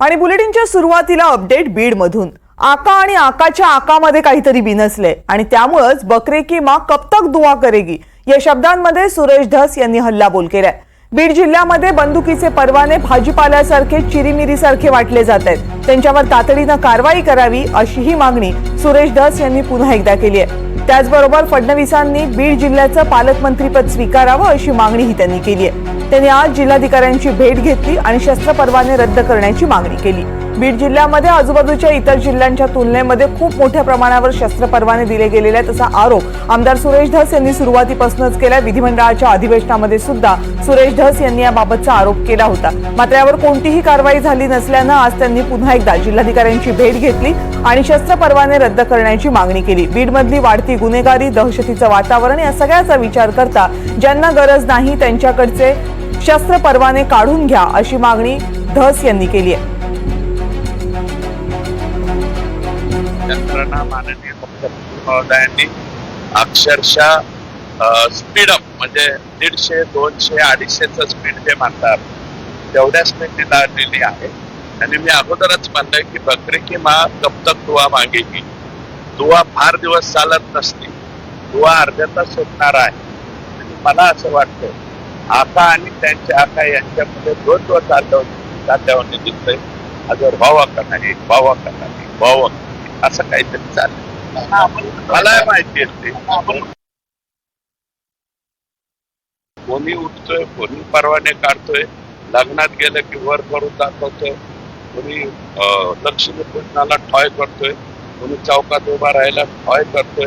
आणि बुलेटिनच्या सुरुवातीला अपडेट बीडमधून. आका आणि आकाच्या आकामध्ये काहीतरी बिनसले आणि त्यामुळंच बकरे की माँ कब तक दुआ करेगी? या शब्दांमध्ये सुरेश धस यांनी हल्लाबोल केलाय. बीड जिल्ह्यामध्ये बंदुकीचे परवाने भाजीपाल्यासारखे चिरीमिरीसारखे वाटले जात आहेत. त्यांच्यावर तातडीनं कारवाई करावी अशीही मागणी सुरेश धस यांनी पुन्हा एकदा केली आहे. त्याचबरोबर फडणवीसांनी बीड जिल्ह्याचं पालकमंत्रीपद स्वीकारावं अशी मागणीही त्यांनी केली आहे. त्यांनी आज जिल्हाधिकाऱ्यांची भेट घेतली आणि शस्त्र परवाने रद्द करण्याची मागणी केली. बीड जिल्ह्यामध्ये आजूबाजूच्या इतर जिल्ह्यांच्या तुलनेमध्ये खूप मोठ्या प्रमाणावर शस्त्र परवाने दिले गेलेले आहेत असा आरोप आमदार सुरेश धस यांनी सुरुवातीपासूनच केला विधिमंडळाच्या अधिवेशनामध्ये सुद्धा सुरेश धस यांनी याबाबतचा आरोप केला होता. मात्र यावर कोणतीही कारवाई झाली नसल्यानं आज त्यांनी पुन्हा एकदा जिल्हाधिकाऱ्यांची भेट घेतली आणि शस्त्र परवाने रद्द करण्याची मागणी केली. बीडमधली वाढती गुन्हेगारी दहशतीचं वातावरण या सगळ्याचा विचार करता ज्यांना गरज नाही त्यांच्याकडचे शस्त्र परवाने काढून घ्या अशी मागणी धस यांनी केली आहे. यंत्रणा माननीय मुख्यमंत्री महोदयांनी अक्षरशः स्पीड अप म्हणजे दीडशे दोनशे अडीचशेचं स्पीड जे म्हणतात तेवढ्या स्पीडने लावलेली आहे. आणि मी अगोदरच म्हणलंय की बकरी की मा कब तक दुआ मागेगी दुवा फार दिवस चालत नसते दुआ अर्ध्यातच सुटणार आहे. मला असं वाटतं आका आणि त्यांच्या आका यांच्यामध्ये द्वंद्व चाललं चालल्यावर दिसतंय. अगर भावा का नाही भावा का नाही भावा असं काहीतरी चाललं मला माहिती आहे कोणी उठतोय कोणी परवाने काढतोय लग्नात गेलं की वर करून दाखवतोय कोणी लक्ष्मी पूजनाला ठॉय करतोय कोणी चौकात उभा राहायला ठॉय करतोय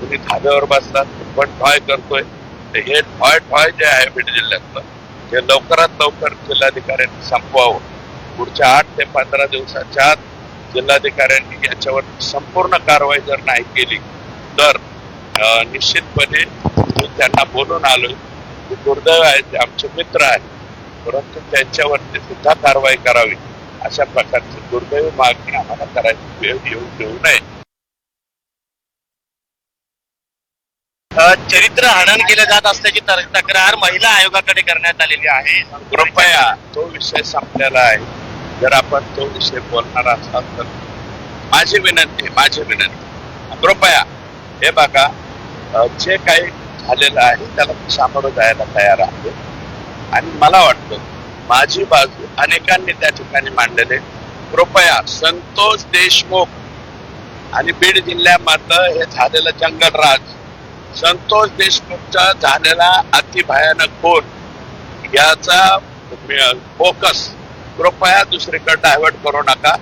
कोणी धाब्यावर बसला पण ठॉय करतोय. तर हे ठॉय ठॉय जे आहे बीड जिल्ह्यातलं हे लवकरात लवकर जिल्हाधिकाऱ्यांनी संपवावं. पुढच्या आठ ते पंधरा दिवसाच्या आत जिल्हाधिकाऱ्यांनी याच्यावर संपूर्ण कारवाई जर नाही केली तर निश्चितपणे मी त्यांना बोलून आलोय. की दुर्दैव आहे ते आमचे मित्र आहेत. परंतु त्यांच्यावरती सुद्धा कारवाई करावी अशा प्रकारची दुर्दैवी मागणी आम्हाला करायची वेळ येऊ देऊ नये. चरित्र हनन केलं जात असल्याची तक्रार महिला आयोगाकडे करण्यात आलेली आहे. कृपया तो विषय संपलेला आहे. जर आपण तो विषय बोलणार असाल तर माझी विनंती माझी विनंती. कृपया हे बघा जे काही झालेलं आहे त्याला मी सामोरं जायला तयार आहे. आणि मला वाटतं माझी बाजू अनेकांनी त्या ठिकाणी मांडलेले कृपया संतोष देशमुख आणि बीड जिल्ह्यामधलं हे झालेलं जंगलराज संतोष देशमुखचा झालेला अतिभयानक खून याचा फोकस कृपया दुसरीकडे डायव्हर्ट करू नका.